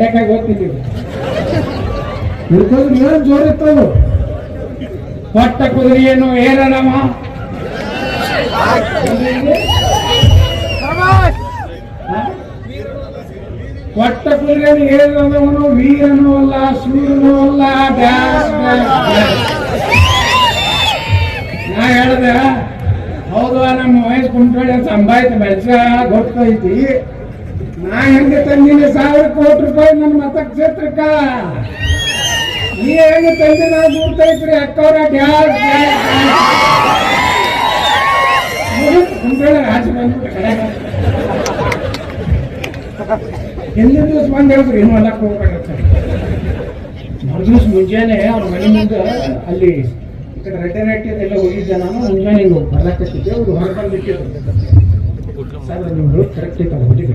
ಯಾಕಾಗಿ ಓದ್ತಿದ್ದೀವಿ. ಹಿಡ್ಕೊಂಡು ಏನು ಜೋರ್ ಇತ್ತು ಕೊಟ್ಟ ಕುದುರೆಯನ್ನು ಏರನವ ಕೊಟ್ಟ ಕುದುರೆಯನ್ನು ಏರನವನು ವೀರನೂ ಅಲ್ಲ ಸೂರ್ಯನೂ ಅಲ್ಲ ಡ್ಯಾಸ್. ನಾ ಹೇಳ್ದೆ, ಹೌದು, ನಮ್ಮ ವಯಸ್ಸು ಕುಂಟ್ರೊಳ್ಳಿ ಸಂಭಾಯ್ತು ಬೆಳ್ಸ ಗೊತ್ತೈತಿ. ನಾ ಹೆಂಗೆ ತಂದಿನಿ ಸಾವಿರ ನನ್ನ ಮತಕ್ಷೇತ್ರಕ್ಕ ನೀ ತಂದೆ ನಾವು ನಾವು ಗುರ್ತೈತ್ರಿ ಅಕ್ಕವ್ರ ಕಡೆಗೆ ಹಿಂದಿನ ದಿವಸ ಬಂದು ಹೇಳಿದ್ರು ಏನು ಅಲ್ಲಕ್ಕೆ ಹೋಗ್ಬೇಕಾಗತ್ತೆ ಮರುದಿವ್ಸ ಮುಂಜಾನೆ ಅವ್ರ ಮನೆ ಮುಂದೆ ಅಲ್ಲಿ ಈ ಕಡೆ ರೆಡ್ಡೆ ರೆಡ್ಡಿ ಎಲ್ಲ ಹೋಗಿದ್ದೆ ನಾನು, ಮುಂಜಾನೆ ಹಿಂಗೆ ಬರ್ಲಾಕತ್ತಿದ್ದೆ ಅವ್ರು ಹೊರಗೆ ಸರ್ ನೀವು ಕರೆಕ್ಟ್ ಐತೆ ಹೊಡಿಗೆ